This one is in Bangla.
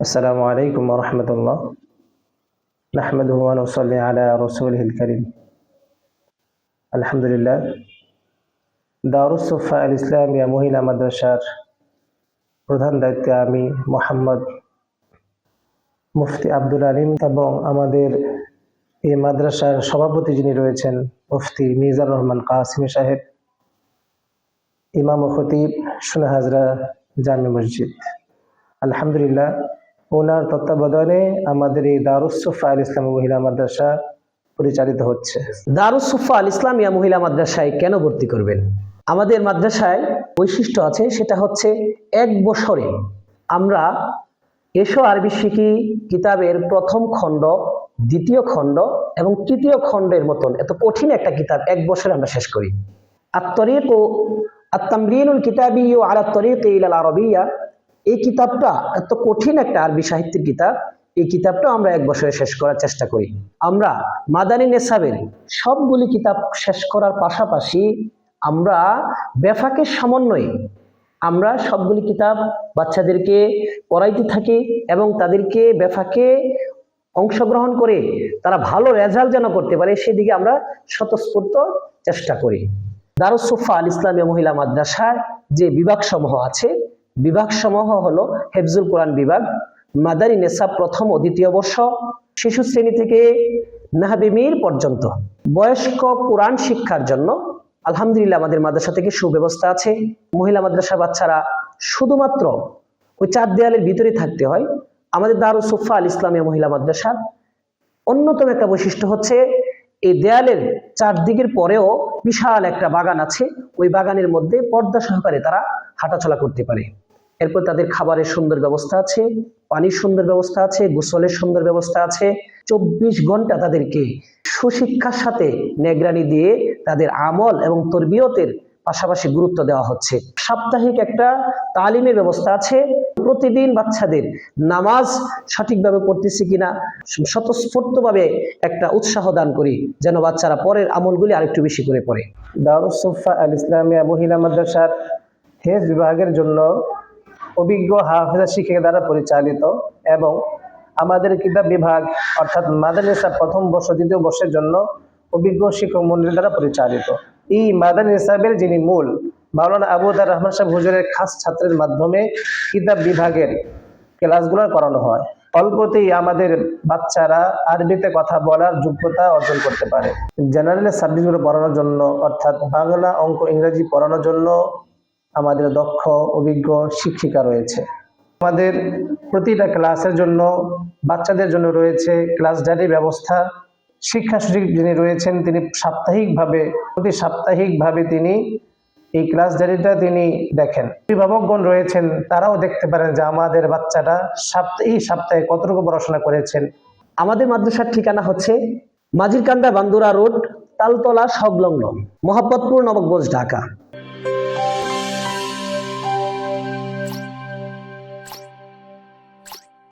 السلام عليكم ورحمة الله نحمده ونصلي على رسوله الكريم الحمد لله দারুসোফা আল ইসলামিয়া মহিলা মাদ্রাসার প্রধান দায়িত্বে আমি মোহাম্মদ মুফতি আব্দুল আলিম এবং আমাদের এই মাদ্রাসার সভাপতি যিনি রয়েছেন মুফতি মিজার রহমান কাসিমি সাহেব ইমাম ও খতিব সুনা হাজরা জামি মসজিদ আলহামদুলিল্লাহ ওনার তত্ত্বাবধানে আমাদের এই দারুসোফা আল ইসলাম মহিলা মাদ্রাসা পরিচালিত হচ্ছে। দারুসুফা আল ইসলামিয়া মহিলা মাদ্রাসায় কেন ভর্তি করবেন? আমাদের মাদ্রাসায় বৈশিষ্ট্য আছে, সেটা হচ্ছে এক বছরে আমরা এসো আরবি শিখি কিতাবের প্রথম খণ্ড, দ্বিতীয় খণ্ড এবং তৃতীয় খণ্ডের মতন। এত কঠিন একটা কিতাব এক বছরে আমরা শেষ করি। আত্মরিক ও আত্তামরিনুল কিতাবি ও আলা তরিক ইলাল আরবিয়া এই কিতাবটা এত কঠিন একটা আরবি সাহিত্যের কিতাব, এই কিতাবটা আমরা এক বছরে শেষ করার চেষ্টা করি। আমরা মাদানী নেসাবের সবগুলি কিতাব শেষ করার পাশাপাশি আমরা বেফাকের সমন্বয়ে আমরা সবগুলি কিতাব বাচ্চাদেরকে পড়াইতে থাকি এবং তাদেরকে বেফাকে অংশগ্রহণ করে তারা ভালো রেজাল্ট যেন করতে পারে, সেদিকে আমরা স্বতঃস্ফূর্ত চেষ্টা করি। দারুসুফা আল ইসলামী মহিলা মাদ্রাসার যে বিভাগসমূহ আছে বিভাগসমূহ হলো হেফজুল কোরআন বিভাগ, মাদারি নেসাব প্রথম ও দ্বিতীয় বর্ষ, শিশু শ্রেণি থেকে নাহাবিমির পর্যন্ত। বয়স্ক কোরআন শিক্ষার জন্য আলহামদুলিল্লাহ আমাদের মাদ্রাসা থেকে সুব্যবস্থা আছে। মহিলা মাদ্রাসার বাচ্চারা শুধুমাত্র ওই চার দেয়ালের ভিতরে থাকতে হয়। আমাদের দারুল সুফা আল ইসলামিয়া মহিলা মাদ্রাসার অন্যতম একটা বৈশিষ্ট্য হচ্ছে এই দেয়ালের চারদিকের পরেও বিশাল একটা বাগান আছে। ওই বাগানের মধ্যে পর্দা সহকারে তারা হাঁটাচলা করতে পারে। এরপর তাদের খাবারের সুন্দর ব্যবস্থা আছে, পানির সুন্দর ব্যবস্থা আছে, গোসলের সুন্দর ব্যবস্থা আছে। চব্বিশ ঘণ্টা তাদেরকে সুশিক্ষার সাথে নেগরানি দিয়ে তাদের আমল এবং তরবিয়তের পাশাপাশি গুরুত্ব দেওয়া হচ্ছে। সাপ্তাহিক একটা তালিমের ব্যবস্থা আছে। প্রতিদিন বাচ্চাদের নামাজ সঠিকভাবে পড়তেছি কিনা, স্বতঃস্ফূর্তভাবে একটা উৎসাহ দান করি, যেন বাচ্চারা পরের আমলগুলি আরেকটু বেশি করে পড়ে। দারুসোফা আল ইসলামিয়া মহিলা মাদ্রাসার হেজ বিভাগের জন্য অভিজ্ঞ হাফেজা শিক্ষিকা দ্বারা পরিচালিত এবং আমাদের কিতাব বিভাগ, অর্থাৎ মাদানিসা প্রথম বর্ষ, দ্বিতীয় বর্ষের জন্য অভিজ্ঞ শিক্ষক মন্ডলী দ্বারা পরিচালিত। এই মাদানী সাহেবের যিনি মূল মাওলানা আবু দার রহমান সাহেব হুজুরের খাস ছাত্রের মাধ্যমে কিতাব বিভাগের ক্লাসগুলো করানো হয়। অল্পতেই আমাদের বাচ্চারা আরবিতে কথা বলার যোগ্যতা অর্জন করতে পারে। জেনারেল সাবজেক্টগুলো পড়ানোর জন্য, অর্থাৎ বাংলা অঙ্ক ইংরেজি পড়ানোর জন্য আমাদের দক্ষ, অভিজ্ঞ শিক্ষিকা রয়েছে। আমাদের প্রতিটা ক্লাসের জন্য, বাচ্চাদের জন্য রয়েছে ক্লাস ডায়েরির ব্যবস্থা। শিক্ষা সচিব যিনি রয়েছেন, তিনি সাপ্তাহিকভাবে, প্রতি সাপ্তাহিকভাবে তিনি এই ক্লাস ডায়েরিটা তিনি দেখেন। অভিভাবকগণ রয়েছেন, তারাও দেখতে পারেন যে আমাদের বাচ্চাটা সপ্তাহে সপ্তাহে কতটুকু পড়াশোনা করেছেন। আমাদের মাদ্রাসার ঠিকানা হচ্ছে মাঝিরকান্দা বান্দুরা রোড, তালতলা সংলগ্ন মোহাম্মদপুর নবগঞ্জ, ঢাকা।